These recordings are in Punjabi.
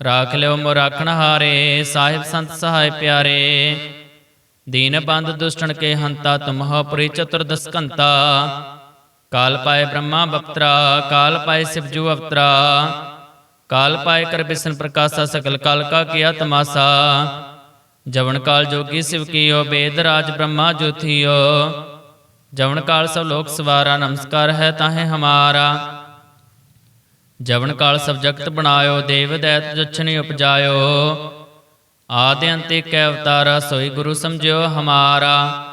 ਰਾਖ ਲਿਓ ਮੋ ਰਾਖਣ ਹਾਰੇ ਸਾਹਿਬ ਸੰਤ ਸਹਾਇ ਪਿਆਰੇ ਦੀਨ ਬੰਦ ਦੁਸ਼ਟਣ ਕੇ ਹੰਤਾ ਤੁਮ ਹੋ ਪੁਰੀ ਚਤੁਰਦਸ ਕੰਤਾ ਕਾਲ ਪਾਏ ਬ੍ਰਹਮਾ ਬਪਤਰਾ ਕਾਲ ਪਾਏ ਸਿਵਜੂ ਅਵਤਰਾ ਕਾਲ ਪਾਏ ਕਰ ਬਿਸ਼ਨ ਪ੍ਰਕਾਸ਼ਾ ਸਕਲ ਕਾਲ ਕਾ ਕੀਆ ਤਮਾਸਾ ਜਵਨ ਕਾਲ ਜੋਗੀ ਸਿਵ ਕੀਓ ਬੇਦ ਰਾਜ ਬ੍ਰਹਮਾ ਜੋਥੀਓ ਜਵਨ ਕਾਲ ਸਭ ਲੋਕ ਸਵਾਰਾ ਨਮਸਕਾਰ ਹੈ ਤਾਹੇ ਹਮਾਰਾ ਜਵਨ ਕਾਲ ਸਭ ਜਗਤ ਬਣਾਇਓ, ਦੇਵ ਦੈਤ ਜਛਨੀ ਉਪਜਾਇਓ। ਆਦਿ ਅੰਤ ਕੈ ਅਵਤਾਰਾ, ਸੋਈ ਗੁਰੂ ਸਮਝਿਓ ਹਮਾਰਾ।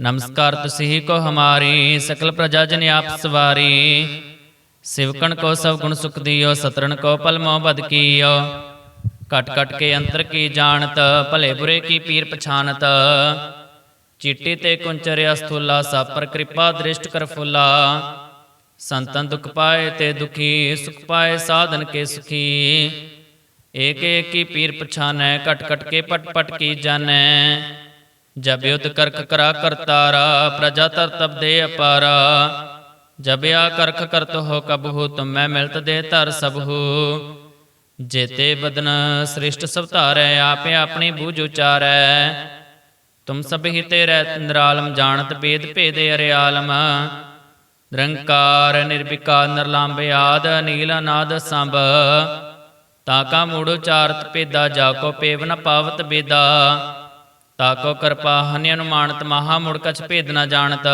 ਨਮਸਕਾਰ ਤੁਸੀ ਕੋ ਹਮਾਰੀ, ਸਕਲ ਪ੍ਰਜਾ ਜਨ ਆਪ ਸਵਾਰੀ। ਸਿਵਕਣ ਕੋ ਸਭ ਗੁਣ ਸੁਖ ਦਿਓ ਸਤਰਨ ਕੋ ਪਲ ਮੋ ਬਦ ਕੀਓ। ਕਟ ਕਟ ਕੇ ਅੰਤਰ ਕੀ ਜਾਣਤ, ਭਲੇ ਬੁਰੇ ਕੀ ਪੀਰ ਪਛਾਨਤ। ਚੀਟੀ ਤੇ ਕੁੰਚਰਿਆ ਸਥੂਲਾ ਸਭ ਕਿਰਪਾ ਦ੍ਰਿਸ਼ਟ ਕਰ ਫੁੱਲਾ। ਸੰਤਨ ਦੁਖ ਪਾਏ ਤੇ ਦੁਖੀ, ਸੁਖ ਪਾਏ ਸਾਧਨ ਕੇ ਸੁਖੀ। ਏਕ ਏਕ ਪੀਰ ਪਛਾਨੈ, ਘਟ ਕਟ ਕੇ ਪਟ ਪਟ ਕੀ ਜਾਣੈ। ਜਬ ਯੁਧ ਕਰਖ ਕਰਾ ਕਰਤਾਰਾ ਪ੍ਰਜਾ ਤਰ ਤਬ ਦੇ ਅਪਾਰਾ। ਜਬਿਆ ਕਰਖ ਕਰਤ ਹੋ ਕਬਹੂ ਤੁਮੈ ਮਿਲਤ ਦੇ ਧਰ ਸਭੂ ਜੇਤੇ ਬਦਨ ਸ੍ਰਿਸ਼ਟ ਸਭ ਧਾਰੈ, ਆਪੇ ਆਪਣੀ ਬੂਝ ਉਚਾਰੈ। ਤੁਮ ਸਭ ਹੀ ਤੇਰੇ, ਨਿਰਾਲਮ ਜਾਣਤ ਭੇਦ ਭੇਦੇ ਅਰਿਆਲਮ। ਨਿਰੰਕਾਰ ਨਿਰਵਿਕਾਰ ਨਿਰਲੰਭ ਆਦ ਨੀਲ ਨਾਦ ਸੰਭ। ਤਾਕਾ ਮੂੜ ਉਚਾਰਤ ਭੇਦਾ, ਜਾ ਕੋ ਪੇਵ ਨ ਪਾਵਤ ਬੇਦਾ। ਤਾਕੋ ਕਿਰਪਾ ਹਨਿ ਅਨੁਮਾਨਤ, ਮਹਾ ਮੁੜ ਕਛ ਭੇਦ ਨ ਜਾਣਤ।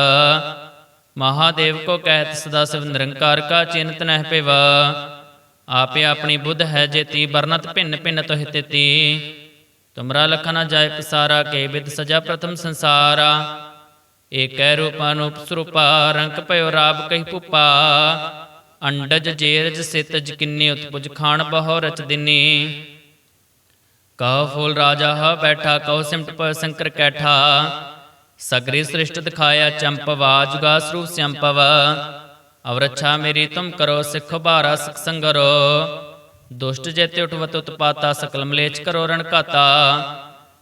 ਮਹਾਦੇਵ ਕੋ ਕਹਿਤ, ਸਦਾ ਸਿਵ ਨਿਰੰਕਾਰ ਕਾ ਚਿੰਤ ਨਹਿ ਪਿਵ। ਆਪੇ ਆਪਣੀ ਬੁੱਧ ਹੈ ਜੇਤੀ ਬਰਨਤ ਭਿੰਨ ਭਿੰਨ ਤੋਹਿ ਤੇਤੀ। ਤੁਮਰਾ ਲਖਨਾ ਜਾਏ ਪਸਾਰਾ, ਕੇ ਵਿਦ ਸਜਾ ਪ੍ਰਥਮ ਸੰਸਾਰਾ। ਏਕੈ ਰੂਪ ਅਨੂਪ ਰੰਗ ਭਇਓ ਰਾਬ ਕਹੀ ਪੁਪਾ ਅੰਡਜ ਜੇਰਜ ਸਿਤਜ ਕਿੰਨੀ ਉਤਪੁਜ ਖਾਣ ਬਹੁ ਰਚ ਦਿਨੀ। ਕਹ ਫੂਲ ਰਾਜਾ ਹ ਬੈਠਾ ਕਉ ਸਿਮਟ ਪ ਸੰਕਰ ਕੈਠਾ। ਸਗਰੀ ਸ੍ਰਿਸ਼ਟ ਦਿਖਾਇਆ ਚੰਪਵਾ ਜੁਗਾ ਸਰੂਪ ਸੰਪਵ। ਅਵਰਛਾ ਮੇਰੀ ਤੁਮ ਕਰੋ, ਸਿੱਖ ਬਾਰਾ ਸਿਖ ਸੰਗਰੋ। ਦੁਸ਼ਟ ਜੇਤੇ ਉਠਵਤ ਉਤਪਾਤਾ ਸਕਲ ਮਲੇਚ ਕਰੋ ਰਣ ਘਾਤਾ।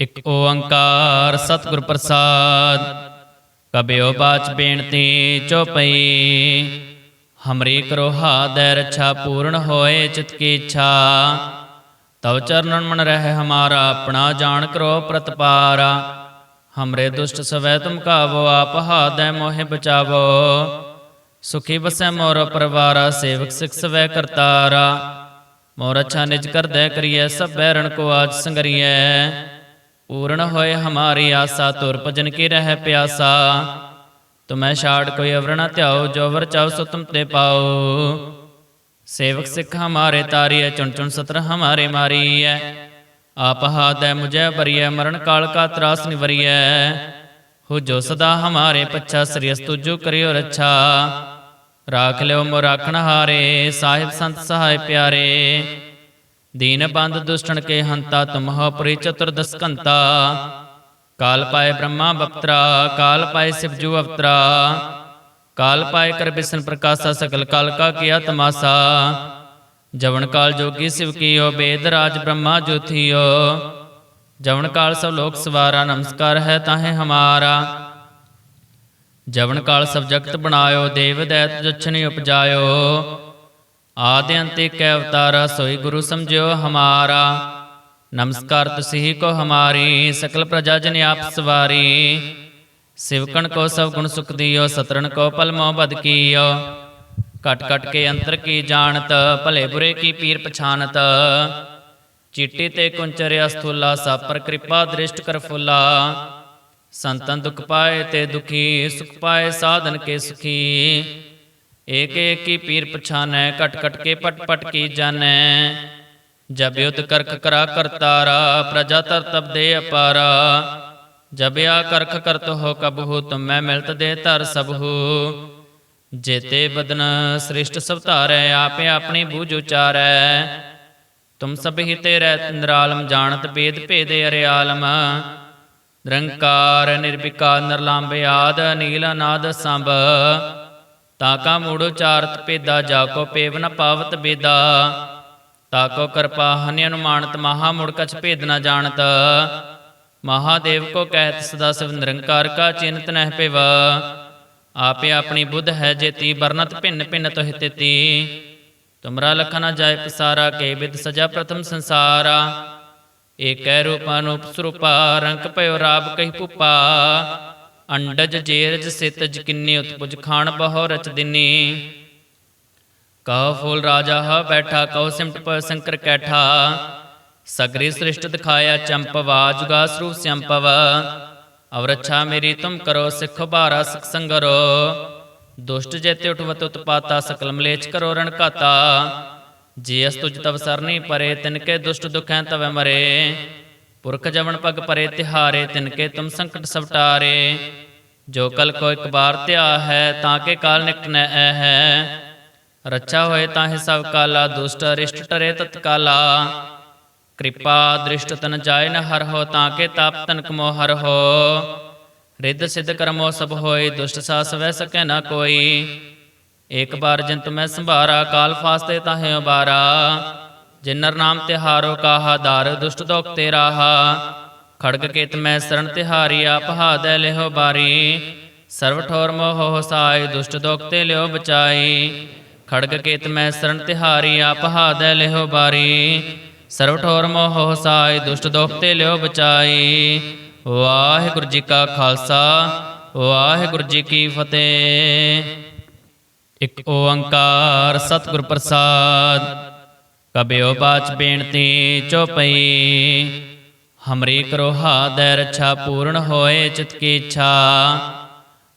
ਇੱਕ ਓੰਕਾਰ ਸਤਿਗੁਰ ਪ੍ਰਸਾਦ ਕਬਿਓ ਬਾਚ ਬੇਨਤੀ ਚੋਪਈ ਹਮਰੀ ਕਰੋ ਹਾਦੈ ਰੱਛਾ ਪੂਰਨ ਹੋਏ ਚਿਤ ਕੀ ਇੱਛਾ। ਤਵ ਚਰਨਨ ਮਨ ਰਹਿ ਹਮਾਰਾ, ਆਪਣਾ ਜਾਣ ਕਰੋ ਪ੍ਰਤਪਾਰਾ। ਹਮਰੇ ਦੁਸ਼ਟ ਸਵੈ ਤੁਮ ਕਾਵੋ, ਆਪ ਹਾਦੈ ਮੋਹਿ ਬਚਾਵੋ। ਸੁਖੀ ਬਸੈ ਮੋਰ ਪਰਵਾਰਾ, ਸੇਵਕ ਸਿਖ ਸਵੈ ਕਰਤਾਰਾ। ਮੋਰ ਅੱਛਾ ਨਿਜ ਕਰਦੈ ਕਰੀਐ, ਸਭ ਬੈਰਣ ਕੋ ਆਜ ਸੰਗਰੀਐ। ਪੂਰਨ ਹੋਏ ਹਮਾਰੀ ਆਸਾ ਤੁਰ ਭਜਨ ਕੀ ਰਹਿ ਪਿਆਸਾ। ਤੁਮੈ ਛਾੜ ਕੋਈ ਅਵਰ ਧਿਆਓ, ਜੋ ਵਰ ਚਾਉ ਸੋ ਤੁਮ ਤੇ ਪਾਓ। ਸੇਵਕ ਸਿੱਖ ਹਮਾਰੇ ਤਾਰੀਐ, ਚੁਣ ਚੁਣ ਸਤਰ ਹਮਾਰੇ ਮਾਰੀਐ। ਆਪ ਹਾਦੈ ਮੁਝੈ ਬਰੀਐ ਮਰਨ ਕਾਲ ਕਾ ਤਰਾਸ ਨਿਵਰੀਐ। ਹੋ ਜੋ ਸਦਾ ਹਮਾਰੇ ਪੱਛਾ, ਸ੍ਰੀ ਤੁਜੋ ਕਰਿਓ ਰੱਛਾ। ਰਾਖ ਲਿਓ ਮੋ ਰਾਖਣ ਹਾਰੇ, ਸਾਹਿਬ ਸੰਤ ਸਹਾਇ ਪਿਆਰੇ। ਦੀਨ ਬੰਦ ਦੁਸ਼ਟਣ ਕੇ ਹੰਤਾ ਤੁਮਹੁ ਪੁਰੀ ਚਤੁਰਦਸ ਕਾਲ ਪਾਏ ਬ੍ਰਹਮਾ ਬਪਤਰਾ, ਕਾਲ ਪਾਏ ਸਿਵਜੂ ਅਵਤਰਾ। ਕਾਲ ਪਾਏ ਕਰ ਬਿਸ਼ਨ ਪ੍ਰਕਾਸ਼ਾ ਸਕਲ ਕਾਲ ਕਾ ਕੀਆ ਤਮਾਸਾ। ਜਵਨ ਕਾਲ ਜੋਗੀ ਸਿਵ ਕੀਓ, ਬੇਦ ਰਾਜ ਬ੍ਰਹਮਾ ਜੋਥੀਓ ਜਵਨ ਕਾਲ ਸਭ ਲੋਕ ਸਵਾਰਾ, ਨਮਸਕਾਰ ਹੈ ਤਾਹੇ ਹਮਾਰਾ। ਜਵਨ ਕਾਲ ਸਭ ਜਗਤ ਬਣਾਇਓ, ਦੇਵ ਦੈਤ ਜਛਨੀ ਉਪਜਾਇਓ। ਆਦਿ ਅੰਤੇ ਕੈ ਅਵਤਾਰਾ, ਸੋਈ ਗੁਰੂ ਸਮਝਿਓ ਹਮਾਰਾ। ਨਮਸਕਾਰ ਤੁਸੀ ਕੋ ਹਮਾਰੀ, ਸਕਲ ਪ੍ਰਜਾ ਜਨ ਆਪ ਸਵਾਰੀ। ਸਿਵਕਣ ਕੋ ਸਭ ਗੁਣ ਸੁਖ ਦਿਓ ਸਤਰਨ ਕੋ ਪਲ ਮੋ ਬਦ ਕੀਓ। ਕਟ ਕਟ ਕੇ ਅੰਤਰ ਕੀ ਜਾਣਤ, ਭਲੇ ਬੁਰੇ ਕੀ ਪੀਰ ਪਛਾਨਤ। ਚਿੱਟੀ ਤੇ ਕੁੰਚਰਿਆ ਸਥੂਲਾ ਸਭ ਪਰ ਕਿਰਪਾ ਦ੍ਰਿਸ਼ਟ ਕਰ ਫੁੱਲਾ। ਸੰਤਨ ਦੁਖ ਪਾਏ ਤੇ ਦੁਖੀ, ਸੁਖ ਪਾਏ ਸਾਧਨ ਕੇ ਸੁਖੀ। ਏਕ ਏਕ ਪੀਰ ਪਛਾਨੈ ਕਟ ਕਟ ਕੇ ਪਟ ਪਟ ਕੀ ਜਾਣੈ। ਜਬ ਯੁਧ ਕਰਖ ਕਰਾ ਕਰਤਾਰਾ, ਪ੍ਰਜਾ ਤਰ ਤਬ ਦੇ ਅਪਾਰਾ। ਜਬ ਆ ਕਰਖ ਕਰਤ ਹੋ ਕਬਹੂ ਤੁਮੈ ਮਿਲਤ ਦੇ ਧਰ ਸਭੂ ਜੇਤੇ ਬਦਨ ਸ੍ਰਿਸ਼ਟ ਸਭ ਧਾਰੈ, ਆਪੇ ਆਪਣੀ ਬੂਝ ਉਚਾਰੈ। ਤੁਮ ਸਭ ਹੀ ਤੇ ਨਿਰਾਲਮ ਜਾਣਤ ਬੇਦ ਭੇਦੇ ਅਰਿਆਲਮ। ਨਿਰੰਕਾਰ, ਨਿਰਵਿਕਾਰ ਨਿਰਲੰਭ ਆਦ ਨੀਲ ਅਨਾਦ ਸੰਭ। ਤਾਕਾ ਮੂੜ ਉਚਾਰਤ ਭੇਦਾ, ਜਾ ਕੋ ਪੇਵ ਨ ਪਾਵਤ ਬੇਦਾ। ਤਾਕੋ ਕਿਰਪਾ ਹਨਿ ਅਨੁਮਾਨਤ, ਮਹਾ ਮੁੜ ਕਛ ਭੇਦ ਨ ਜਾਣਤ। ਮਹਾਦੇਵ ਕੋ ਕਹਿਤ, ਸਦਾ ਸਿਵ ਨਿਰੰਕਾਰ ਕਾ ਚਿੰਤ ਨਹਿ ਪਿਵ। ਆਪੇ ਆਪਣੀ ਬੁੱਧ ਹੈ ਜੇਤੀ ਬਰਨਤ ਭਿੰਨ ਭਿੰਨ ਤੋਹਿ ਤਿਤੀ। ਤੁਮਰਾ ਲਖਨਾ ਜਾਏ ਪਸਾਰਾ, ਕੇ ਵਿਦ ਸਜਾ ਪ੍ਰਥਮ ਸੰਸਾਰਾ। ਏਕੈ ਰੂਪ ਅਨੂਪ ਸਰੂਪਾ, ਰੰਗ ਭਇਓ ਰਾਬ ਕਹੀ ਭੂਪਾ। ਅੰਡਜ ਜੇਰਜ ਸਿਤਜ ਕਿੰਨੀ ਉਤਪੁਜ ਖਾਣ ਬਹੁ ਰਚ ਦਿਨੀ। ਕਹ ਫੂਲ ਰਾਜਾ ਹ ਬੈਠਾ ਕਉ ਸਿਮਟ ਪ ਸੰਕਰ ਕੈਠਾ। ਸਗਰੀ ਸ੍ਰਿਸ਼ਟ ਦਿਖਾਇਆ ਚੰਪਵਾ ਜੁਗਾ ਸਰੂਪ ਸੰਪਵ ਅਵਰਛਾ ਮੇਰੀ ਤੁਮ ਕਰੋ, ਸਿੱਖ ਬਾਰਾ ਸਿਖ ਸੰਗਰੋ। ਦੁਸ਼ਟ ਜੇਤੇ ਉਠਵਤ ਉਤਪਾਤਾ, ਸਕਲ ਮਲੇਚ ਕਰੋ ਰਣ ਘਾਤਾ। ਜੇ ਅਸ ਤੁਜ ਤਵ ਸਰਨੀ ਪਰੇ, ਤਿਨ ਕੇ ਦੁਸ਼ਟ ਦੁਖੈ ਤਵੈ ਮਰੇ। ਪੁਰਖ ਜਵਨ ਪਗ ਪਰੇ ਤਿਹਾਰੇ, ਤਿਨ ਕੇ ਤੁਮ ਸੰਕਟ ਸਵਟਾਰੇ। ਜੋ ਕਲ ਕੋ ਇੱਕ ਬਾਰ ਧਿਆ ਹੈ, ਤਾਂ ਕੇ ਕਾਲ ਨਿਕਟ ਨ ਹੈ ਰੱਛਾ ਹੋਏ ਤਾਂ ਹੀ ਸਭ ਕਾਲਾ, ਦੁਸ਼ਟ ਅਰਿਸ਼ਟ ਟਰੇ ਤਤਕਾਲਾ ਕਿਰਪਾ ਦ੍ਰਿਸ਼ਟ ਤਨ ਜਾਏ ਨ ਹਰ ਹੋ, ਤਾਂ ਕੇ ਤਾਪ ਤਨ ਮੋ ਹਰ ਹੋ। ਰਿੱਧ ਸਿੱਧ ਕਰਮੋ ਸਭ ਹੋਏ, ਦੁਸ਼ਟ ਸਾਸ ਵੈ ਸਕੈ ਨਾ ਕੋਈ। ਇੱਕ ਬਾਰ ਜੰਤ ਮੈਂ ਸੰਭਾਰਾ, ਕਾਲ ਫਾਸਤੇ ਤਾਹੇ ਉਬਾਰਾ। ਜਿਨਰ ਨਾਮ ਤਿਹਾਰੋ ਕਾਹਾ, ਦਾਰ ਦੁਸ਼ਟ ਦੋਖ ਤੇ ਰਾਹਾ ਖੜਗ ਕੇਤ ਮੈਂ ਸਰਣ ਤਿਹਾਰੀ, ਆਪ ਹਾਦੈ ਲਿਹੋ ਬਾਰੀ। ਸਰਵ ਠੋਰ ਮੋਹ ਸਾਈ ਦੁਸ਼ਟ ਦੋਖ ਤੇ ਲਿਓ ਬਚਾਈ। ਖੜਗ ਕੇਤ ਮੈਂ ਸਰਣ ਤਿਹਾਰੀ, ਆਪ ਹਾਦੈ ਲਿਹੋ ਬਾਰੀ। ਸਰਵ ਠੋਰ ਮੋਹ ਸਾਈ ਦੁਸ਼ਟ ਦੋਖ ਤੇ ਲਿਓ ਬਚਾਈ। ਵਾਹਿਗੁਰੂ ਜੀ ਕਾ ਖਾਲਸਾ, ਵਾਹਿਗੁਰੂ ਜੀ ਕੀ ਫਤਿਹ। ਇਕ ਓੰਕਾਰ ਸਤਿਗੁਰ ਪ੍ਰਸਾਦ। ਕਬਿਓ ਬਾਚ ਬੇਨਤੀ ਚੋਪਈ ਹਮਰੀ ਕਰੋ ਹਾਦੈ ਰੱਛਾ ਪੂਰਨ ਹੋਏ ਚਿਤ ਕੀ ਇੱਛਾ।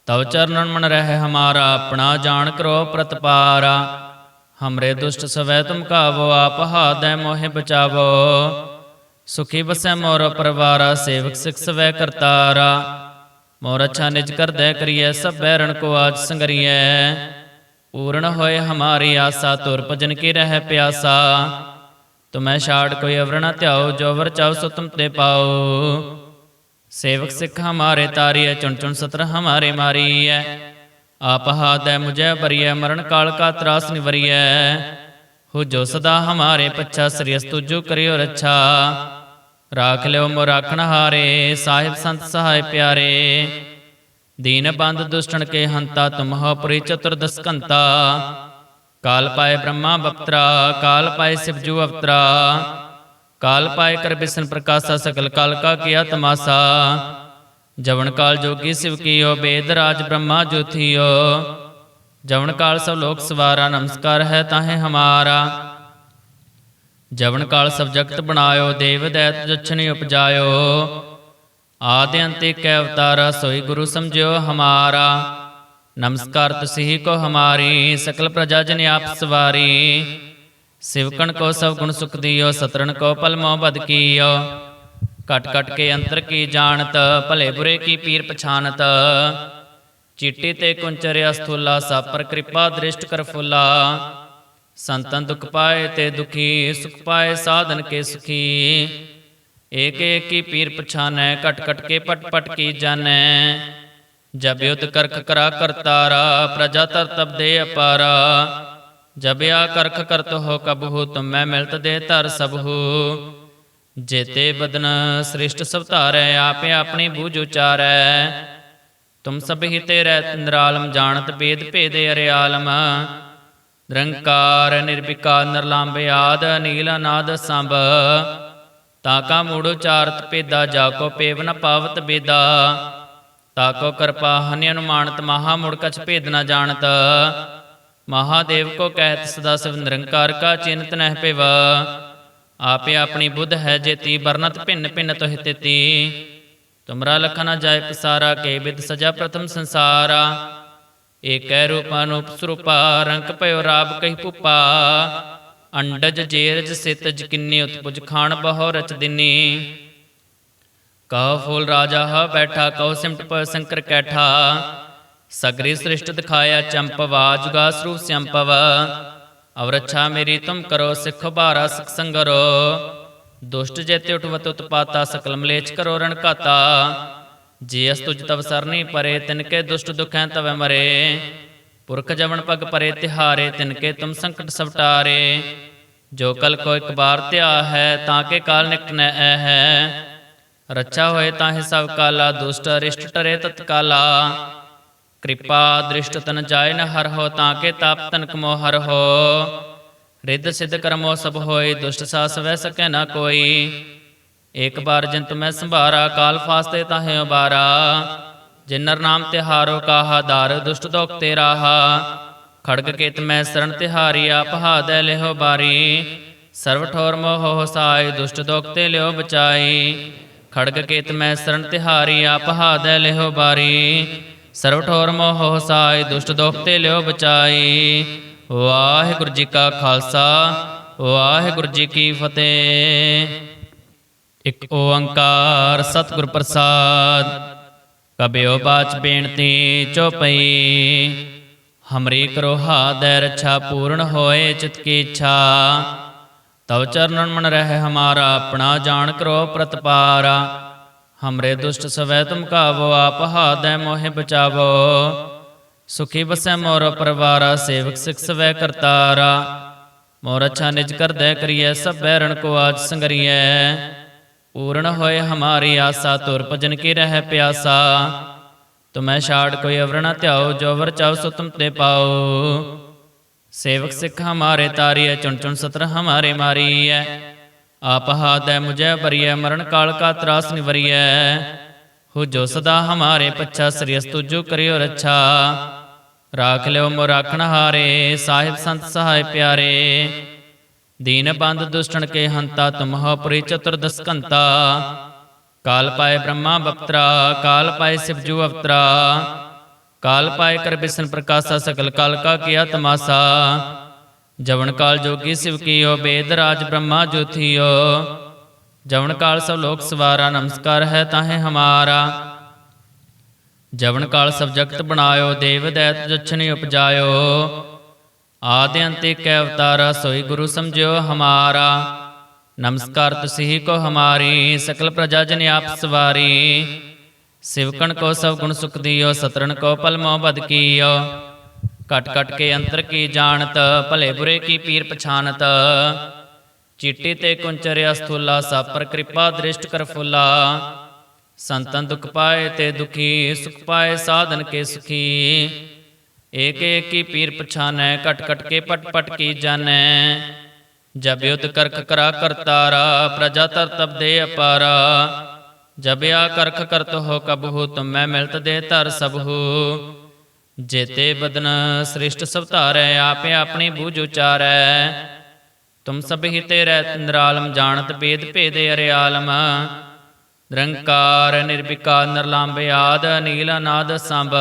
ਤਵ ਚਰਨਨ ਮਨ ਰਹਿ ਹਮਾਰਾ, ਆਪਣਾ ਜਾਣ ਕਰੋ ਪ੍ਰਤਪਾਰਾ। ਹਮਰੇ ਦੁਸ਼ਟ ਸਵੈ ਤੁਮ ਕਾਵੋ, ਆਪ ਹਾਦੈ ਮੋਹਿ ਬਚਾਵੋ। ਸੁਖੀ ਬਸੈ ਮੋਰ ਪਰਵਾਰਾ, ਸੇਵਕ ਸਿਖ ਸਵੈ ਕਰਤਾਰਾ। ਮੋਰ ਅੱਛਾ ਨਿਜ ਕਰਦੈ ਕਰੀਐ, ਸਭੈ ਰਣ ਕੋ ਆਜ ਸੰਗਰੀਐ। ਪੂਰਨ ਹੋਏ ਹਮਾਰੀ ਆਸਾ, ਤੁਰ ਭਜਨ ਕੀ ਰਹਿ ਪਿਆਸਾ। ਤੁਮੈ ਛਾੜ ਕੋਈ ਅਵਰ ਧਿਆਓ, ਜੋ ਵਰ ਚਾਉ ਸੋ ਤੁਮ ਤੇ ਪਾਓ। ਸੇਵਕ ਸਿੱਖ ਹਮਾਰੇ ਤਾਰੀਐ, ਚੁਣ ਚੁਣ ਸਤਰ ਹਮਾਰੇ ਮਾਰੀਐ। ਆਪ ਹਾਦੈ ਮੁਝੈ ਬਰੀਐ ਮਰਨ ਕਾਲ ਕਾ ਤਰਾਸ ਨਿਵਰੀਐ। ਹੋ ਜੋ ਸਦਾ ਹਮਾਰੇ ਪੱਛਾ, ਸ੍ਰੀ ਅਸਤੁਜੋ ਕਰਿਓ ਰੱਛਾ। ਰਾਖ ਲਿਓ ਮੋ ਰਾਖਣ ਹਾਰੇ, ਸਾਹਿਬ ਸੰਤ ਸਹਾਇ ਪਿਆਰੇ। ਦੀਨ ਬੰਦ ਦੁਸ਼ਟਣ ਕੇ ਹੰਤਾ ਤੁਮਹੁ ਪੁਰੀ ਚਤੁਰਦਸ ਕਾਲ ਪਾਏ ਬ੍ਰਹਮਾ ਬਪਤਰਾ, ਕਾਲ ਪਾਏ ਸਿਵਜੂ ਅਵਤਰਾ। ਕਾਲ ਪਾਏ ਕਰ ਬਿਸ਼ਨ ਪ੍ਰਕਾਸ਼ਾ ਸਕਲ ਕਾਲ ਕਾ ਕੀਆ ਤਮਾਸਾ। ਜਵਨ ਕਾਲ ਜੋਗੀ ਸਿਵ ਕੀਓ, ਬੇਦ ਰਾਜ ਬ੍ਰਹਮਾ ਜੋਥੀਓ। ਜਵਨ ਕਾਲ ਸਭ ਲੋਕ ਸਵਾਰਾ, ਨਮਸਕਾਰ ਹੈ ਤਾਹੇ ਹਮਾਰਾ। ਜਵਨ ਕਾਲ ਸਭ ਜਗਤ ਬਣਾਇਓ, ਦੇਵ ਦੈਤ ਜਛਨੀ ਉਪਜਾਇਓ। ਆਦਿ ਅੰਤੇ ਕੈ ਅਵਤਾਰਾ, ਸੋਈ ਗੁਰੂ ਸਮਝਿਓ ਹਮਾਰਾ। ਨਮਸਕਾਰ ਤੁਸੀ ਕੋ ਹਮਾਰੀ, ਸਕਲ ਪ੍ਰਜਾ ਜਨ ਆਪ ਸਵਾਰੀ। ਸਿਵਕਣ ਕੋ ਸਭ ਗੁਣ ਸੁਖ ਦਿਓ ਸਤਰਨ ਕੋ ਪਲ ਮੋ ਬਦ ਕੀਓ। ਕਟ ਕਟ ਕੇ ਅੰਤਰ ਕੀ ਜਾਣਤ, ਭਲੇ ਬੁਰੇ ਕੀ ਪੀਰ ਪਛਾਨਤ। ਚਿੱਟੀ ਤੇ ਕੁੰਚਰਿਆ ਸਥੂਲਾ, ਸਾਪਰ ਕਿਰਪਾ ਦ੍ਰਿਸ਼ਟ ਕਰ ਫੁੱਲਾ। ਸੰਤਨ ਦੁਖ ਪਾਏ ਤੇ ਦੁਖੀ, ਸੁਖ ਪਾਏ ਸਾਧਨ ਕੇ ਸੁਖੀ। ਏਕ ਏਕ ਪੀਰ ਪਛਾਨੈ ਕਟ ਕਟ ਕੇ ਪਟ ਪਟ ਕੀ ਜਾਣੈ। ਜਬ ਯੁਧ ਕਰਖ ਕਰਾ ਕਰਤਾਰਾ ਪ੍ਰਜਾ ਤਰ ਤਬ ਦੇ ਅਪਾਰਾ। ਜਬਿਆ ਕਰਖ ਕਰਤ ਹੋ ਕਬਹੂ ਤੁਮੈ ਮਿਲਤ ਦੇ ਧਰ ਸਭੂ ਜੇਤੇ ਬਦਨ ਸ੍ਰਿਸ਼ਟ ਸਭ ਧਾਰੈ, ਆਪੇ ਆਪਣੀ ਬੂਝ ਉਚਾਰੈ। ਤੁਮ ਸਭ ਹੀ ਤੇ ਰਹਿ ਨਿਰਾਲਮ, ਜਾਣਤ ਬੇਦ ਭੇਦੇ ਅਰਿਆਲਮ। ਨਿਰੰਕਾਰ ਨਿਰਵਿਕਾਰ ਨਿਰਲੰਭ ਆਦ ਨੀਲ ਅਨਾਦ ਸੰਭ। ਤਾਕਾ ਮੂੜ ਉਚਾਰਤ ਪੇਦਾ ਜਾ ਕੋ ਪੇਵ ਨ ਪਾਵਤ ਬੇਦਾ। ਤਾਕੋ ਕਿਰਪਾ ਹਨਿ ਅਨੁਮਾਨਤ, ਮਹਾ ਮੁੜ ਕਛ ਭੇਦ ਨ ਜਾਣਤ। ਮਹਾਦੇਵ ਕੋ ਕਹਿਤ, ਸਦਾ ਸਿਵ ਨਿਰੰਕਾਰ ਕਾ ਚਿੰਤ ਨਹਿ ਪਿਵ। ਆਪੇ ਆਪਣੀ ਬੁੱਧ ਹੈ ਜੇਤੀ ਬਰਨਤ ਭਿੰਨ ਭਿੰਨ ਤੋਹਿ ਤੇਤੀ। ਤੁਮਰਾ ਲਖਨਾ ਜਾਏ ਪਸਾਰਾ, ਕੇ ਵਿਦ ਸਜਾ ਪ੍ਰਥਮ ਸੰਸਾਰਾ। ਏਕੈ ਰੂਪ ਅਨੂਪ ਸਰੂਪਾ, ਰੰਗ ਭਇਓ ਰਾਬ ਕਹੀ ਭੁਪਾ। ਅੰਡਜ ਜੇਰਜ ਸਿਤਜ ਕਿੰਨੀ ਉਤਪੁਜ ਖਾਨ ਬਹੁ ਰਚ ਦਿਨੀ। ਕਹ ਫੂਲ ਰਾਜਾ ਹ ਬੈਠਾ ਕਉ ਸਿਮਟ ਪ ਸੰਕਰ ਕੈਠਾ। ਸਗਰੀ ਸ੍ਰਿਸ਼ਟ ਦਿਖਾਇਆ ਚੰਪਵਾ ਜੁਗਾ ਸਰੂਪ ਸੰਪਵ ਅਵਰਛਾ ਮੇਰੀ ਤੁਮ ਕਰੋ, ਸਿਖ ਬਾਰਾ ਸਿਖ ਸੰਗਰੋ। ਦੁਸ਼ਟ ਜੇਤੇ ਉਠਵਤ ਉਤਪਾਤਾ, ਸਕਲ ਮਲੇਚ ਕਰੋ ਰਣ ਘਾਤਾ। ਜੇ ਅਸ ਤੁਜ ਤਵ ਸਰਨੀ ਪਰੇ, ਤਿਨ ਕੇ ਦੁਸ਼ਟ ਦੁਖੈ ਤਵੈ ਮਰੇ। ਪੁਰਖ ਜਵਨ ਪਗ ਪਰੇ ਤਿਹਾਰੇ, ਤਿਨ ਕੇ ਤੁਮ ਸੰਕਟ ਸਵਟਾਰੇ। ਜੋ ਕਲ ਕੋ ਇੱਕ ਬਾਰ ਧਿਆ ਹੈ, ਤਾਂ ਕੇ ਕਾਲ ਨਿਕਟ ਨ ਹੈ ਰੱਛਾ ਹੋਏ ਤਾਹੇ ਸਭ ਕਾਲਾ, ਦੁਸ਼ਟ ਅਰਿਸ਼ਟ ਟਰੇ ਤਤਕਾਲਾ। ਕਿਰਪਾ ਦ੍ਰਿਸ਼ਟ ਤਨ ਜਾਏ ਨ ਹਰ ਹੋ, ਤਾਂ ਕੇ ਤਾਪ ਤਨ ਕਮੋ ਹਰ ਹੋ। ਰਿੱਧ ਸਿੱਧ ਕਰਮੋ ਸਭ ਹੋਏ, ਦੁਸ਼ਟ ਸਾਸ ਵੈ ਸਕੈ ਨਾ ਕੋਈ। ਇੱਕ ਬਾਰ ਜੰਤ ਮੈਂ ਸੰਭਾਰਾ, ਕਾਲ ਫਾਸਤੇ ਤਾਹੇ ਉਬਾਰਾ। ਜਿਨਰ ਨਾਮ ਤਿਹਾਰੋ ਕਾਹਾ, ਦਾਰ ਦੁਸ਼ਟ ਦੋਖ ਤੇ ਰਾਹਾ ਖੜਗ ਕੇਤ ਮੈਂ ਸਰਣ ਤਿਹਾਰੀ, ਆਪ ਹਾਦੈ ਲਿਹੋ ਬਾਰੀ। ਸਰਵ ਠੋਰ ਮੋਹ ਸਾਈ ਦੁਸ਼ਟ ਦੋਖ ਤੇ ਲਿਓ ਬਚਾਈ। ਖੜਗ ਕੇਤ ਮੈਂ ਸਰਣ ਤਿਹਾਰੀ, ਆਪ ਹਾਦੈ ਲਿਹੋ ਬਾਰੀ। ਸਰਵ ਠੋਰ ਮੋਹ ਸਾਈ ਦੁਸ਼ਟ ਦੋਖ ਤੇ ਲਿਓ ਬਚਾਈ। ਵਾਹਿਗੁਰੂ ਜੀ ਕਾ ਖਾਲਸਾ, ਵਾਹਿਗੁਰੂ ਜੀ ਕੀ ਫਤਿਹ। ਇਕ ਓੰਕਾਰ ਸਤਿਗੁਰ ਪ੍ਰਸਾਦ। ਕਬਿਓ ਬਾਚ ਬੇਨਤੀ ਚੋਪਈ ਹਮਰੀ ਕਰੋ ਹਾਦੈ ਰਛਾ ਪੂਰਨ ਹੋਏ ਚਿਤ ਕੀ ਇੱਛਾ। ਤਵ ਚਰਨਨ ਮਨ ਰਹਿ ਹਮਾਰਾ ਆਪਣਾ ਜਾਣ ਕਰੋ ਪ੍ਰਤਪਾਰਾ। ਹਮਰੇ ਦੁਸ਼ਟ ਸਵੈ ਤੁਮ ਕਾਵੋ ਆਪ ਹਾਦੈ ਮੋਹਿ ਬਚਾਵੋ। ਸੁਖੀ ਬਸੈ ਮੋਰ ਪਰਵਾਰਾ ਸੇਵਕ ਸਿਖ ਸਵੈ ਕਰਤਾਰਾ। ਮੋਰ ਅੱਛਾ ਨਿਜ ਕਰਦੈ ਕਰੀਐ ਸਭੈ ਰਣ ਕੋ ਆਜ ਸੰਗਰੀਐ। ਪੂਰਨ ਹੋਏ ਹਮਾਰੀ ਆਸਾ, ਤੁਰ ਭਜਨ ਕੀ ਰਹਿ ਪਿਆਸਾ। ਤੁਮੈ ਛਾੜ ਕੋਈ ਅਵਰ ਧਿਆਓ, ਜੋ ਵਰ ਚਾਉ ਸੋ ਤੁਮ ਤੇ ਪਾਓ। ਸੇਵਕ ਸਿੱਖ ਹਮਾਰੇ ਤਾਰੀਐ, ਚੁਣ ਚੁਣ ਸਤਰ ਹਮਾਰੇ ਮਾਰੀਐ। ਆਪ ਹਾਦੈ ਮੁਝੈ ਬਰੀਐ ਮਰਨ ਕਾਲ ਕਾ ਤਰਾਸ ਨਿਵਰੀਐ। ਹੋ ਜੋ ਸਦਾ ਹਮਾਰੇ ਪੱਛਾ, ਸ੍ਰੀ ਅਸਤੁਜੋ ਕਰਿਓ ਰੱਛਾ। ਰਾਖ ਲਿਓ ਮੋ ਰਾਖਣ ਹਾਰੇ, ਸਾਹਿਬ ਸੰਤ ਸਹਾਇ ਪਿਆਰੇ। ਦੀਨ ਬੰਦ ਦੁਸ਼ਟਣ ਕੇ ਹੰਤਾ ਤੁਮਹੁ ਪੁਰੀ ਚਤੁਰਦਸ ਕੰਤਾ ਕਾਲ ਪਾਏ ਬ੍ਰਹਮਾ ਬਪਤਰਾ ਕਾਲ ਪਾਏ ਸਿਵਜੂ ਅਵਤਰਾ। ਕਾਲ ਪਾਏ ਕਰ ਬਿਸ਼ਨ ਪ੍ਰਕਾਸ਼ਾ ਸਕਲ ਕਾਲ ਕਾ ਕੀਆ ਤਮਾਸਾ। ਜਵਨ ਕਾਲ ਜੋਗੀ ਸਿਵ ਕੀਓ, ਬੇਦ ਰਾਜ ਬ੍ਰਹਮਾ ਜੋਥੀਓ। ਜਵਨ ਕਾਲ ਸਭ ਲੋਕ ਸਵਾਰਾ, ਨਮਸਕਾਰ ਹੈ ਤਾਹੇ ਹਮਾਰਾ। ਜਵਨ ਕਾਲ ਸਭ ਜਗਤ ਬਣਾਇਓ, ਦੇਵ ਦੈਤ ਜਛਨੀ ਉਪਜਾਇਓ। ਆਦਿ ਅੰਤੇ ਕੈ ਅਵਤਾਰਾ ਸੋਈ ਗੁਰੂ ਸਮਝਿਓ ਹਮਾਰਾ। ਨਮਸਕਾਰ ਤੁਸੀ ਕੋ ਹਮਾਰੀ, ਸਕਲ ਪ੍ਰਜਾ ਜਨ ਆਪ ਸਵਾਰੀ। ਸਿਵਕਣ ਕੋ ਸਭ ਗੁਣ ਸੁਖ ਦਿਓ ਸਤਰਨ ਕੋ ਪਲ ਮੋ ਬਦ ਕੀਓ। ਕਟ ਕਟ ਕੇ ਅੰਤਰ ਕੀ ਜਾਣਤ, ਭਲੇ ਬੁਰੇ ਕੀ ਪੀਰ ਪਛਾਨਤ। ਚਿੱਟੀ ਤੇ ਕੁੰਚਰਿਆ ਸਥੂਲਾ, ਸਾਪਰ ਕਿਰਪਾ ਦ੍ਰਿਸ਼ਟ ਕਰ ਫੁੱਲਾ। ਸੰਤਨ ਦੁਖ ਪਾਏ ਤੇ ਦੁਖੀ, ਸੁਖ ਪਾਏ ਸਾਧਨ ਕੇ ਸੁਖੀ। ਏਕ ਏਕ ਕੀ ਪੀਰ ਪਛਾਨੈ ਕਟ ਕਟ ਕੇ ਪਟ ਪਟ ਕੀ ਜਾਣੈ। ਜਬ ਕਰਖ ਕਰਾ ਕਰਤਾਰਾ, ਪ੍ਰਜਾ ਤਰ ਤਬ ਦੇ ਅਪਾਰਾ। ਜਬਿਆ ਕਰਖ ਕਰਤ ਹੋ ਕਬਹੂ ਤੁਮੈ ਮਿਲਤ ਦੇ ਧਰ ਸਭੂ ਜੇਤੇ ਬਦਨ ਸ੍ਰਿਸ਼ਟ ਸਭ ਧਾਰੈ, ਆਪੇ ਆਪਣੀ ਬੂਝ ਉਚਾਰੈ। ਤੁਮ ਸਭ ਹੀ ਤੇ ਨਿਰਾਲਮ, ਜਾਣਤ ਬੇਦ ਭੇਦੇ ਅਰਿਆਲਮ। ਨਿਰੰਕਾਰ ਨਿਰਭਿਕਾ ਨਿਰਲੰਭ ਆਦ ਨੀਲ ਅਨਾਦ, ਸੰਭ।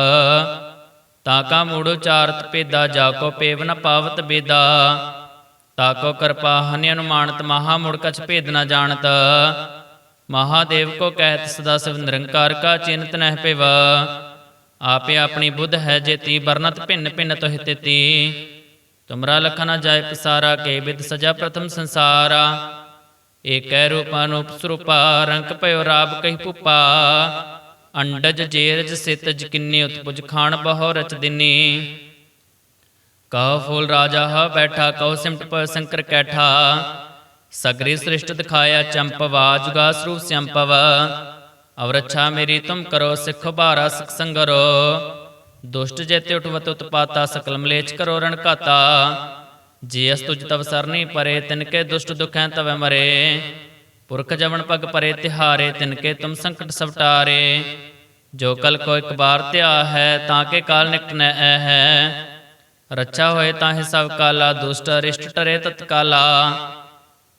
ਤਾਕਾ ਮੂੜ ਉਚਾਰਤ ਪੇਦਾ ਜਾ ਕੋ ਪੇਵ ਨ ਪਾਵਤ ਬੇਦਾ। ਤਾਕੋ ਕਿਰਪਾ ਹਨਿ ਅਨੁਮਾਨਤ, ਮਹਾ ਮੁੜ ਕਛ ਭੇਦ ਨ ਜਾਣਤ। ਮਹਾਦੇਵ ਕੋ ਕਹਿਤ, ਸਦਾ ਸਿਵ ਨਿਰੰਕਾਰ ਕਾ ਚਿੰਤ ਨਹਿ ਪਿਵ। ਆਪੇ ਆਪਣੀ ਬੁੱਧ ਹੈ ਜੇਤੀ, ਵਰਨਤ ਭਿੰਨ ਭਿੰਨ ਤੋਹਿ ਤੇਤੀ। ਤੁਮਰਾ ਲਖਨਾ ਜਾਇ ਪਸਾਰਾ, ਕੇ ਬਿਦ ਸਜਾ ਪ੍ਰਥਮ ਸੰਸਾਰਾ। ਏਕੈ ਰੂਪਾ ਅਨੂਪ ਸਰੂਪਾ, ਰੰਗ ਭਇਓ ਰਾਬ ਕਹੀ ਭੂਪਾ। ਅੰਡਜ ਜੇਰਜ ਸਿਤਜ ਕਿੰਨੀ ਉਤਪੁਜ ਖਾਨ ਬਹੁ ਰਚ ਦਿਨੀ। ਕਹ ਫੂਲ ਰਾਜਾ ਹ ਬੈਠਾ ਕਉ ਸਿਮਟ ਪ ਸੰਕਰ ਕੈਠਾ। ਸਗਰੀ ਸ੍ਰਿਸ਼ਟ ਦਿਖਾਇਆ ਚੰਪਵਾ ਜੁਗਾ ਸਰੂਪ ਸੰਪਵ। ਅਵਰਛਾ ਮੇਰੀ ਤੁਮ ਕਰੋ, ਸਿੱਖ ਬਾਰਾ ਸਿਖ ਸੰਗਰੋ। ਦੁਸ਼ਟ ਜੇਤੇ ਉਠਵਤ ਉਤਪਾਤਾ, ਸਕਲ ਮਲੇਚ ਕਰੋ ਰਣ ਘਾਤਾ। ਜੇ ਅਸ ਤੁਜ ਤਵ ਸਰਨੀ ਪਰੇ ਤਿਨਕੇ ਦੁਸ਼ਟ ਦੁਖੈ ਤਵੈ ਮਰੇ। ਪੁਰਖ ਜਵਨ ਪਗ ਪਰੇ ਤਿਹਾਰੇ ਤਿਨਕੇ ਤੁਮ ਸੰਕਟ ਸਵਟਾਰੇ। ਜੋ ਕਲ ਕੋ ਇੱਕ ਬਾਰ ਧਿਆ ਹੈ, ਤਾਂ ਕੇ ਕਾਲ ਨਿਕਟ ਨ ਐ ਹੈ। ਰੱਛਾ ਹੋਏ ਤਾਹਿ ਸਭ ਕਾਲਾ, ਦੁਸ਼ਟ ਅਰਿਸ਼ਟ ਟਰੇ ਤਤਕਾਲਾ।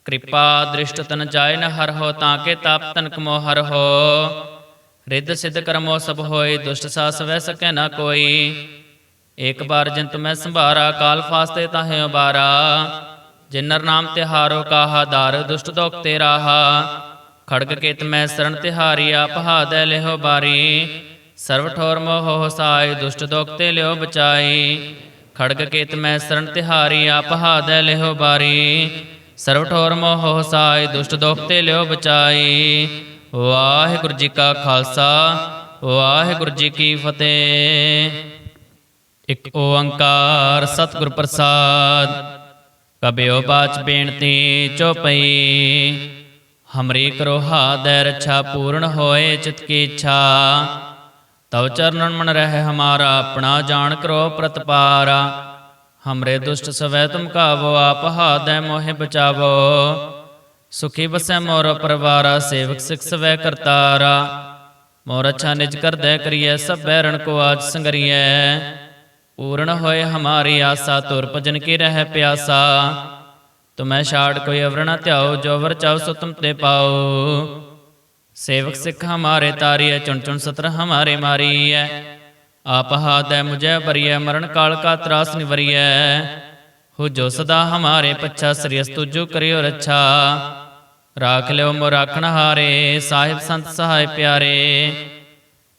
ਕਿਰਪਾ ਦ੍ਰਿਸ਼ਟ ਤਨ ਜਾਏ ਨ ਹਰ ਹੋ, ਤਾਂ ਕੇ ਤਾਪ ਤਨ ਮੋ ਹਰ ਹੋ। ਰਿੱਧ ਸਿੱਧ ਕਰਮੋ ਸਭ ਹੋਏ, ਦੁਸ਼ਟ ਸਾਸ ਵੈ ਸਕੈ ਨਾ ਕੋਈ। ਇੱਕ ਬਾਰ ਜਿੰਤ ਮੈਂ ਸੰਭਾਰਾ, ਕਾਲ ਫਾਸਤੇ ਤਾਹੇ ਉਬਾਰਾ। ਜਿਨਰ ਨਾਮ ਤਿਹਾਰੋ ਕਾਹਾ, ਦਾਰ ਦੁਸ਼ਟ ਦੋਖ ਤੇ ਰਾਹਾ ਖੜਗ ਕੇਤ ਮੈਂ ਸਰਣ ਤਿਹਾਰੀ, ਆਪ ਹਾਦੈ ਲਿਹੋ ਬਾਰੀ। ਸਰਵ ਠੋਰ ਮੋਹ ਹਸਾਈ ਦੁਸ਼ਟ ਦੋਖ ਤੇ ਲਿਓ ਬਚਾਈ। ਖੜਗ ਕੇਤ ਮੈਂ ਸਰਣ ਤਿਹਾਰੀ, ਆਪ ਲਿਹੋ ਬਾਰੀ। ਸਰਵ ਠੋਰ ਮੋਹ ਹਸਾਈ ਦੁਸ਼ਟ ਦੋਖ ਤੇ ਲਿਓ ਬਚਾਈ। ਵਾਹਿਗੁਰੂ ਜੀ ਕਾ ਖਾਲਸਾ, ਵਾਹਿਗੁਰੂ ਜੀ ਕੀ ਫਤਿਹ। ਇਕ ਓੰਕਾਰ ਸਤਿਗੁਰ ਪ੍ਰਸਾਦ। ਕਬਿਓ ਬਾਚ ਬੇਨਤੀ ਚੋਪਈ ਹਮਰੀ ਕਰੋ ਹਾਦੈ ਰੱਛਾ ਪੂਰਨ ਹੋਏ ਚਿਤ ਕੀ ਇੱਛਾ। ਤਵ ਚਰਨਨ ਮਨ ਰਹਿ ਹਮਾਰਾ ਆਪਣਾ ਜਾਣ ਕਰੋ ਪ੍ਰਤਪਾਰਾ। ਹਮਰੇ ਦੁਸ਼ਟ ਸਵੈ ਤੁਮ ਕਾਵੋ ਆਪ ਹਾਦੈ ਮੋਹਿ ਬਚਾਵੋ। ਸੁਖੀ ਬਸੈ ਮੋਰ ਪਰਵਾਰਾ ਸੇਵਕ ਸਿਖ ਸਵੈ ਕਰਤਾਰਾ। ਮੋਰ ਅੱਛਾ ਨਿਜ ਕਰਦੈ ਕਰੀਐ ਸਭ ਬੈਰਣ ਕੋ ਆਜ ਸੰਗਰੀਐ। ਪੂਰਨ ਹੋਏ ਹਮਾਰੀ ਆਸਾ, ਤੁਰ ਭਜਨ ਕੀ ਰਹਿ ਪਿਆਸਾ। ਤੁਮੈ ਛਾੜ ਕੋਈ ਅਵਰ ਨ ਧਿਆਓ ਜੋ ਵਰ ਚਾਉ ਸੋ ਤੁਮ ਤੇ ਪਾਓ ਸੇਵਕ ਸਿੱਖ ਹਮਾਰੇ ਤਾਰੀਐ, ਚੁਣ ਚੁਣ ਸਤਰ ਹਮਾਰੇ ਮਾਰੀਐ। ਆਪ ਹਾਦੈ ਮੁਝੈ ਬਰੀਐ ਮਰਨ ਕਾਲ ਕਾ ਤਰਾਸ ਨਿਵਰੀਐ। ਹੋ ਜੋ ਸਦਾ ਹਮਾਰੇ ਪੱਛਾ, ਸ੍ਰੀ ਅਸਤੁਜੋ ਕਰਿਓ ਰੱਛਾ। ਰਾਖ ਲਿਓ ਮੋ ਰਾਖਣ ਹਾਰੇ, ਸਾਹਿਬ ਸੰਤ ਸਹਾਇ ਪਿਆਰੇ।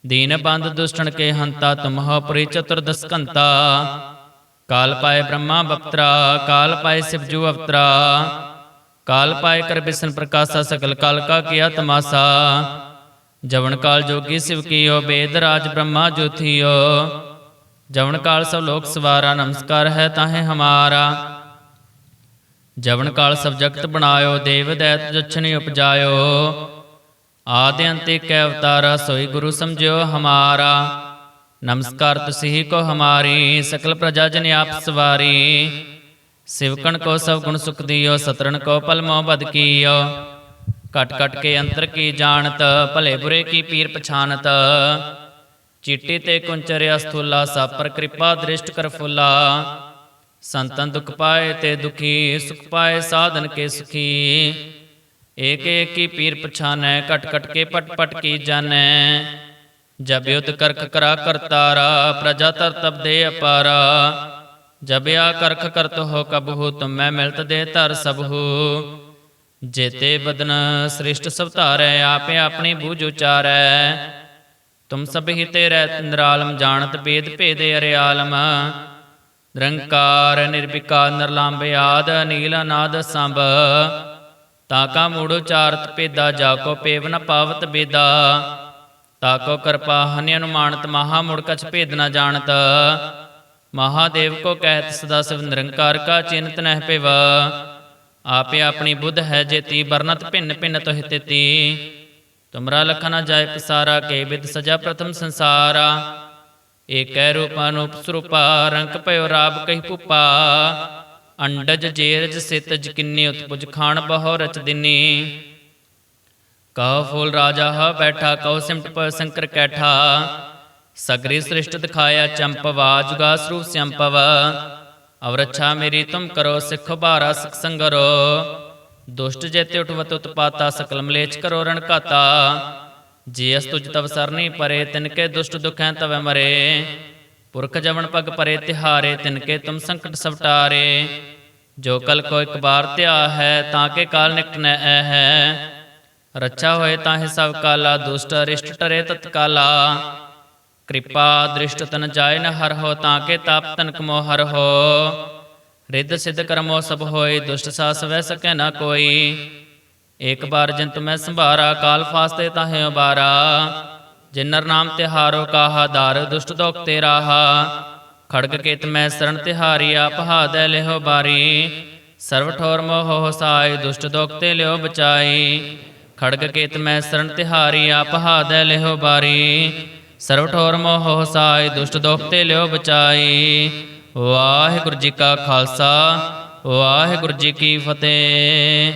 ਦੀਨ ਬੰਦ ਦੁਸ਼ਟਣ ਕੇ ਹੰਤਾ ਤੁਮਹੁ ਪੁਰੀ ਚਤੁਰਦਸ ਕਾਲ ਪਾਏ ਬ੍ਰਹਮਾ ਬਪਤਰਾ, ਕਾਲ ਪਾਏ ਸਿਵਜੂ ਅਵਤਰਾ। ਕਾਲ ਪਾਏ ਕਰ ਬਿਸਨ ਪ੍ਰਕਾਸ਼ਾ ਸਕਲ ਕਾਲ ਕਾ ਕੀਆ ਤਮਾਸਾ। ਜਵਨ ਕਾਲ ਜੋਗੀ ਸਿਵ ਕੀਓ, ਬੇਦ ਰਾਜ ਬ੍ਰਹਮਾ ਜੋਥੀਓ। ਜਵਨ ਕਾਲ ਸਭ ਲੋਕ ਸਵਾਰਾ, ਨਮਸਕਾਰ ਹੈ ਤਾਹੇ ਹਮਾਰਾ। ਜਵਨ ਕਾਲ ਸਭ ਜਗਤ ਬਣਾਇਓ, ਦੇਵ ਦੈਤ ਜਛਨੀ ਉਪਜਾਇਓ। ਆਦਿ ਅੰਤੇ ਕੈ ਅਵਤਾਰਾ ਸੋਈ ਗੁਰੂ ਸਮਝਿਓ ਹਮਾਰਾ। ਨਮਸਕਾਰ ਤੁਸੀ ਕੋ ਹਮਾਰੀ, ਸਕਲ ਪ੍ਰਜਾ ਜਨ ਆਪ ਸਵਾਰੀ। ਸਿਵਕਣ ਕੋ ਸਭ ਗੁਣ ਸੁਖ ਦਿਓ ਸਤਰਨ ਕੋ ਪਲ ਮੋ ਬਦ ਕੀਓ। ਕਟ ਕਟ ਕੇ ਅੰਤਰ ਕੀ ਜਾਣਤ, ਭਲੇ ਬੁਰੇ ਕੀ ਪੀਰ ਪਛਾਨਤ। ਚਿੱਟੀ ਤੇ ਕੁੰਚਰਿਆ ਸਥੂਲਾ, ਸਾਪਰ ਕਿਰਪਾ ਦ੍ਰਿਸ਼ਟ ਕਰ ਫੁੱਲਾ। ਸੰਤਨ ਦੁਖ ਪਾਏ ਤੇ ਦੁਖੀ, ਸੁਖ ਪਾਏ ਸਾਧਨ ਕੇ ਸੁਖੀ। ਏਕ ਏਕ ਪੀਰ ਪਛਾਨੈ ਕਟ ਕਟ ਕੇ ਪਟ ਪਟ ਕੀ ਜਾਣੈ। ਜਬ ਕਰਖ ਕਰਾ ਕਰਤਾਰਾ, ਪ੍ਰਜਾ ਤਰ ਤਬ ਦੇ ਅਪਾਰਾ। ਜਬ ਕਰਖ ਕਰਤ ਹੋ ਕਬਹੂ ਤੁਮੈ ਮਿਲਤ ਦੇ ਧਰ ਸਭੂ ਜੇਤੇ ਬਦਨ ਸ੍ਰਿਸ਼ਟ ਸਭ ਧਾਰੈ, ਆਪੇ ਆਪਣੀ ਬੂਝ ਉਚਾਰੈ। ਤੁਮ ਸਭ ਹੀ ਤੇ ਨਿਰਾਲਮ, ਜਾਣਤ ਬੇਦ ਭੇਦੇ ਅਰਿਆਲਮ। ਨਿਰੰਕਾਰ ਨਿਰਭਿਕਾ ਨਿਰਲੰਭ ਆਦ ਨੀਲ ਅਨਾਦ, ਸੰਭ। ਤਾਕਾ ਮੂੜ ਉਚਾਰਤ ਪੇਦਾ ਜਾ ਕੋ ਪੇਵ ਨ ਪਾਵਤ ਬੇਦਾ। ਤਾਕੋ ਕਿਰਪਾ ਹਨਿ ਅਨੁਮਾਨਤ, ਮਹਾ ਮੁੜ ਕਛ ਭੇਦ ਨ ਜਾਣਤ। ਮਹਾਦੇਵ ਕੋ ਕਹਿਤ, ਸਦਾ ਸਿਵ ਨਿਰੰਕਾਰ ਕਾ ਚਿੰਤ ਨਹਿ ਪਿਵ। ਆਪੇ ਆਪਣੀ ਬੁੱਧ ਹੈ ਜੇਤੀ ਬਰਨਤ ਭਿੰਨ ਭਿੰਨ ਤੋਹਿ ਤੇਤੀ। ਤੁਮਰਾ ਲਖਨਾ ਜਾਇ ਪਸਾਰਾ, ਕੇ ਵਿਦ ਸਜਾ ਪ੍ਰਥਮ ਸੰਸਾਰਾ। ਏਕੈ ਰੂਪ ਅਨੂਪ ਸਰੂਪਾ, ਰੰਗ ਭਇਓ ਰਾਬ ਕਹੀ ਭੂਪਾ। ਅੰਡਜ ਜੇਰਜ ਸਿਤਜ ਕਿੰਨੀ ਉਤਪੁਜ ਖਾਨ ਬਹੁ ਰਚ ਦਿਨੀ। ਕਹ ਫੂਲ ਰਾਜਾ ਹ ਬੈਠਾ ਕਉ ਸਿਮਟ ਪ ਸੰਕਰ ਕੈਠਾ। ਸਗਰੀ ਸ੍ਰਿਸ਼ਟ ਦਿਖਾਇਆ ਚੰਪਵਾ ਜੁਗਾ ਸਰੂਪ ਸੰਪਵ ਅਵਰਛਾ ਮੇਰੀ ਤੁਮ ਕਰੋ, ਸਿੱਖ ਬਾਰਾ ਸਿਖ ਸੰਗਰੋ। ਦੁਸ਼ਟ ਜੇਤੇ ਉਠਵਤ ਉਤਪਾਤਾ, ਸਕਲ ਮਲੇਚ ਕਰੋ ਰਣ ਘਾਤਾ। ਜੇ ਅਸ ਤੁਜ ਤਵ ਸਰਨੀ ਪਰੇ ਤਿਨਕੇ ਦੁਸ਼ਟ ਦੁਖੈ ਤਵੈ ਮਰੇ। ਪੁਰਖ ਜਵਨ ਪਗ ਪਰੇ ਤਿਹਾਰੇ ਤਿਨਕੇ ਤੁਮ ਸੰਕਟ ਸਵਟਾਰੇ। ਜੋ ਕਲ ਕੋ ਇੱਕ ਬਾਰ ਧਿਆ ਹੈ, ਤਾਂ ਕੇ ਕਾਲ ਨਿਕਟ ਨ ਐ ਹੈ ਰੱਛਾ ਹੋਏ ਤਾਹੇ ਸਭ ਕਾਲਾ, ਦੁਸ਼ਟ ਅਰਿਸ਼ਟ ਟਰੇ ਤਤਕਾਲਾ ਕਿਰਪਾ ਦ੍ਰਿਸ਼ਟ ਤਨ ਜਾਏ ਨ ਹਰ ਹੋ, ਤਾਂ ਕੇ ਤਾਪ ਤਨਕ ਮੋ ਹਰ ਹੋ। ਰਿੱਧ ਸਿੱਧ ਕਰਮੋ ਸਭ ਹੋਏ, ਦੁਸ਼ਟ ਸਾਸ ਵੈ ਸਕੈ ਨਾ ਕੋਈ। ਇੱਕ ਬਾਰ ਜੰਤ ਮੈਂ ਸੰਭਾਰਾ, ਕਾਲ ਫਾਸਤੇ ਤਾਹੇ ਉਬਾਰਾ। ਜਿਨਰ ਨਾਮ ਤਿਹਾਰੋ ਕਾਹਾ ਦਰ, ਦੁਸ਼ਟ ਦੋਖ ਤੇ ਰਾਹਾ ਖੜਗ ਕੇਤ ਮੈਂ ਸਰਣ ਤਿਹਾਰੀ, ਆਪ ਲਿਹੋ ਬਾਰੀ। ਸਰਵ ਠੋਰ ਮੋਹ ਸਾਈ, ਦੁਸ਼ਟ ਦੋਖ ਤੇ ਲਿਓ ਬਚਾਈ। ਖੜਗ ਕੇਤ ਮੈਂ ਸਰਣ ਤਿਹਾਰੀ, ਆਪ ਹਾਦੈ ਲਿਹੋ ਬਾਰੀ। ਸਰਵ ਠੋਰ ਮੋਹ ਸਾਈ, ਦੁਸ਼ਟ ਦੋਖ ਤੇ ਲਿਓ ਬਚਾਈ। ਵਾਹਿਗੁਰੂ ਜੀ ਕਾ ਖਾਲਸਾ, ਵਾਹਿਗੁਰੂ ਜੀ ਕੀ ਫਤਿਹ।